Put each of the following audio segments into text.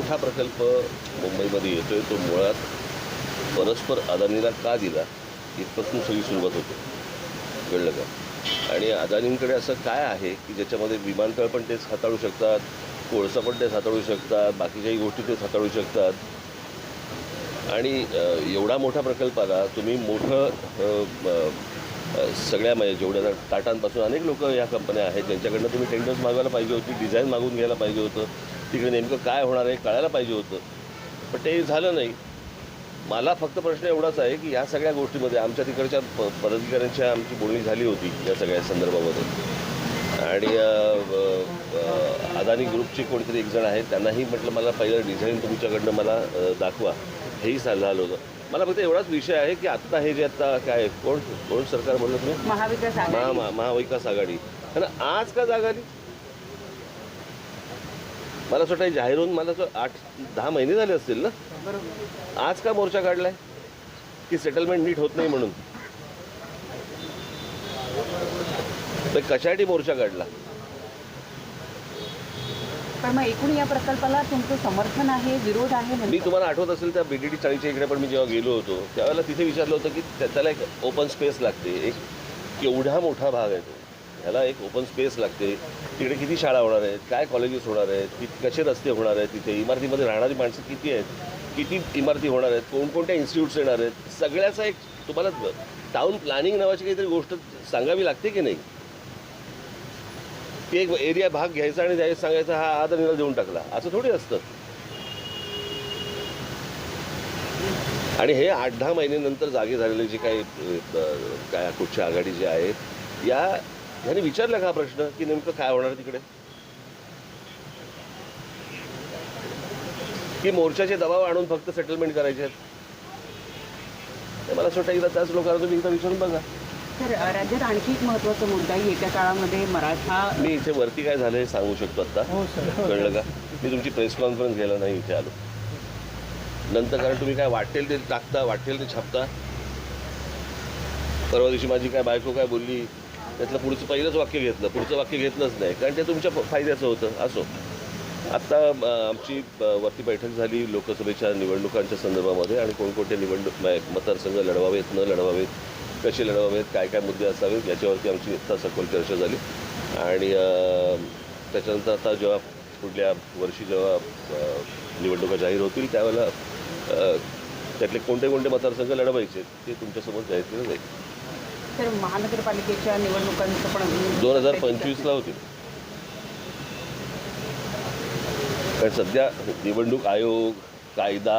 मोठा प्रकल्प मुंबईमध्ये येतो आहे तो मुळात परस्पर अदानीला का दिला इथपासून सगळी सुरुवात होते. कळलं का? आणि अदानींकडे असं काय आहे की ज्याच्यामध्ये विमानतळ पण तेच हाताळू शकतात कोळसा पण तेच हाताळू शकतात बाकीच्याही गोष्टी तेच हाताळू शकतात? आणि एवढा मोठा प्रकल्प आला तुम्ही मोठं सगळ्या म्हणजे जेवढ्या टाटांपासून अनेक लोक या कंपन्या आहेत ज्यांच्याकडनं तुम्ही टेंडर्स मागवायला पाहिजे होती डिझाईन मागून घ्यायला पाहिजे होतं. तिकडे नेमकं काय होणार आहे कळायला पाहिजे होतं. पण ते झालं नाही. मला फक्त प्रश्न एवढाच आहे की या सगळ्या गोष्टीमध्ये आमच्या तिकडच्या प पदाधिकाऱ्यांच्या आमची बोलणी झाली होती या सगळ्या संदर्भामध्ये. आणि अदानी ग्रुपचे कोणीतरी एक जण आहेत त्यांनाही म्हटलं मला पहिलं डिझाईन तुमच्याकडनं मला दाखवा. हेही झालं होतं. मला फक्त एवढाच विषय आहे की आत्ता हे जे आता काय कोण कोण सरकार म्हणलं तुम्ही? महाविकास महा महाविकास आघाडी. आणि आज का जागा आली? मला असं वाटतं जाहीर होऊन मला असं आठ दहा महिने झाले असतील ना? आज का मोर्चा काढलाय? की सेटलमेंट नीट होत नाही म्हणून? तर कशासाठी मोर्चा काढला? पण मग एकूण या प्रकल्पाला तुमचं समर्थन आहे विरोध आहे मी? तुम्हाला आठवत असेल त्या बीडीडी चाळीच्या इकडे पण मी जेव्हा गेलो होतो त्यावेळेला तिथे विचारलं होतं की त्या- त्याला एक ओपन स्पेस लागते एक केवढा मोठा भाग आहे तो. ह्याला एक ओपन स्पेस लागते. तिकडे किती शाळा होणार आहेत? काय कॉलेजेस होणार आहेत? किती कसे रस्ते होणार आहेत तिथे? इमारतीमध्ये राहणारी माणसं किती आहेत? किती इमारती होणार आहेत? कोणकोणत्या इन्स्टिट्यूट्स येणार आहेत? सगळ्याचा एक तुम्हाला टाऊन प्लॅनिंग नावाची काहीतरी गोष्ट सांगावी लागते की नाही? ते एक एरिया भाग घ्यायचा आणि जायचं सांगायचा हा आदरणीला देऊन टाकला. असं थोडी असतं. आणि हे आठ दहा महिन्यानंतर जागे झालेले जे काही काय कुठच्या आघाडी जे आहेत या ह्याने विचारला का हा प्रश्न की नेमकं काय होणार तिकडे? की मोर्चाचे दबाव आणून फक्त सेटलमेंट करायचे आहेत? मला असं वाटतं एकदा त्याच लोकांना तुम्ही एकदा विचारून बघा. तर राज्यात आणखी एक महत्त्वाचा मुद्दा. येत्या काळामध्ये मराठा मी इथे वरती काय झालं हे सांगू शकतो आता. कळलं का? मी तुमची प्रेस कॉन्फरन्स घ्यायला नाही इथे आलो. नंतर कारण तुम्ही काय वाटेल ते टाकता वाटेल ते छापता. परवा दिवशी माझी काय बायको काय बोलली त्यातलं पुढचं पहिलंच वाक्य घेतलं पुढचं वाक्य घेतलंच नाही. कारण ते तुमच्या फायद्याचं होतं असो. आत्ता आमची वरती बैठक झाली लोकसभेच्या निवडणुकांच्या संदर्भामध्ये आणि कोणकोणते निवडणूक मतदारसंघ लढवावेत न लढवावेत कसे लढवावेत काय काय मुद्दे असावेत याच्यावरती आमची इतका सखोल चर्चा झाली. आणि त्याच्यानंतर आता जेव्हा पुढल्या वर्षी जेव्हा निवडणुका जाहीर होतील त्यावेळेला त्यातले कोणते कोणते मतदारसंघ लढवायचे ते तुमच्यासमोर जाहीर केलं जाईल. तर महानगरपालिकेच्या निवडणुकांचं पण दोन हजार पंचवीसला होतील कारण सध्या निवडणूक आयोग कायदा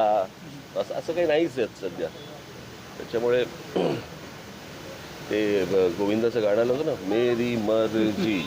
असं असं काही नाहीच आहेत सध्या. त्याच्यामुळे ते गोविंदाचं गाणं आलं होतं ना मेरी मर्जी.